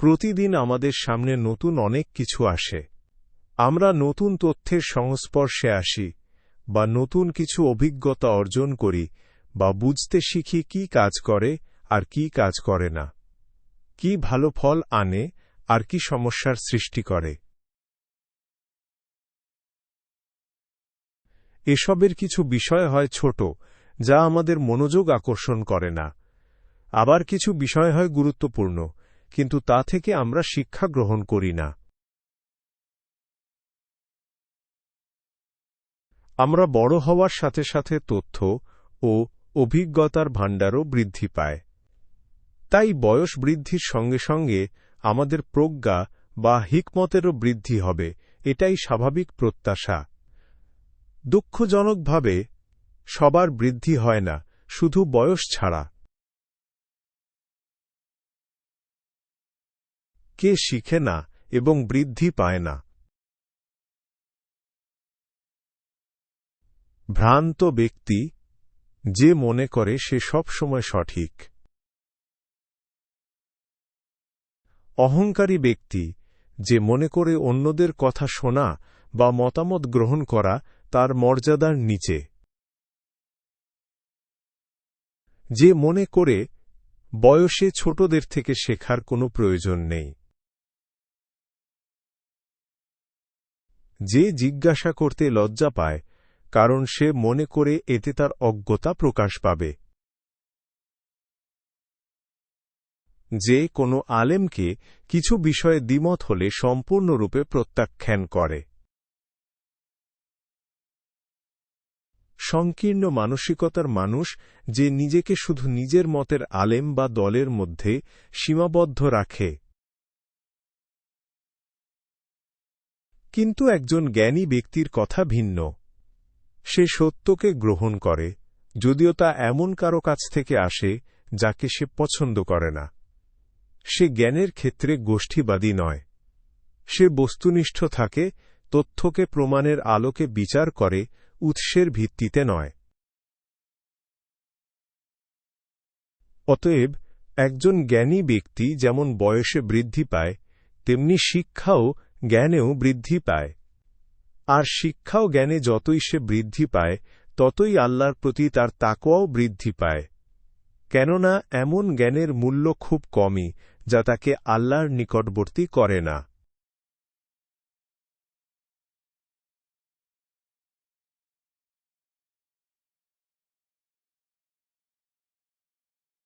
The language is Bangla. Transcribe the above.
প্রতিদিন আমাদের সামনে নতুন অনেক কিছু আসে। আমরা নতুন তথ্যের সংস্পর্শে আসি, বা নতুন কিছু অভিজ্ঞতা অর্জন করি, বা বুঝতে শিখি কি কাজ করে আর কি কাজ করে না। কি ভালো ফল আনে আর কি সমস্যার সৃষ্টি করে। এসবের কিছু বিষয় হয় ছোট, যা আমাদের মনোযোগ আকর্ষণ করে না। আবার কিছু বিষয় হয় গুরুত্বপূর্ণ কিন্তু তা থেকে আমরা শিক্ষা গ্রহণ করি না। আমরা বড় হওয়ার সাথে সাথে তথ্য ও অভিজ্ঞতার ভাণ্ডারও বৃদ্ধি পায়। তাই বয়স বৃদ্ধির সঙ্গে সঙ্গে আমাদের প্রজ্ঞা বা হিকমতেরও বৃদ্ধি হবে, এটাই স্বাভাবিক প্রত্যাশা। দুঃখজনকভাবে সবার বৃদ্ধি হয় না, শুধু বয়স ছাড়া। কে শিখে না এবং বৃদ্ধি পায় না। ভ্রান্ত ব্যক্তি যে মনে করে সে সব সময় সঠিক। অহংকারী ব্যক্তি যে মনে করে অন্যদের কথা শোনা বা মতামত গ্রহণ করা তার মর্যাদার নিচে। যে মনে করে বয়সে ছোটদের থেকে শেখার কোনো প্রয়োজন নেই। যে জিজ্ঞাসা করতে লজ্জা পায়, কারণ সে মনে করে এতে তার অজ্ঞতা প্রকাশ পাবে। যে কোনো আলেমকে কিছু বিষয়ে দ্বিমত হলে সম্পূর্ণরূপে প্রত্যাখ্যান করে। সংকীর্ণ মানসিকতার মানুষ যে নিজেকে শুধু নিজের মতের আলেম বা দলের মধ্যে সীমাবদ্ধ রাখে কিন্তু একজন জ্ঞানী ব্যক্তির কথা ভিন্ন। সে সত্যকে গ্রহণ করে, যদিও তা এমন কারও কাছ থেকে আসে, যাকে সে পছন্দ করে না। সে জ্ঞানের ক্ষেত্রে গোষ্ঠীবাদী নয়। সে বস্তুনিষ্ঠ থাকে, তথ্যকে প্রমাণের আলোকে বিচার করে, উৎসের ভিত্তিতে নয়। অতএব, একজন জ্ঞানী ব্যক্তি যেমন বয়সে বৃদ্ধি পায়, তেমনি শিক্ষাও জ্ঞানেও বৃদ্ধি পায়। আর শিক্ষাও জ্ঞানে যতই সে বৃদ্ধি পায়, ততই আল্লাহর প্রতি তার তাকোয়াও বৃদ্ধি পায়। কেননা, এমন জ্ঞানের মূল্য খুব কমই, যা তাকে আল্লাহর নিকটবর্তী করে না।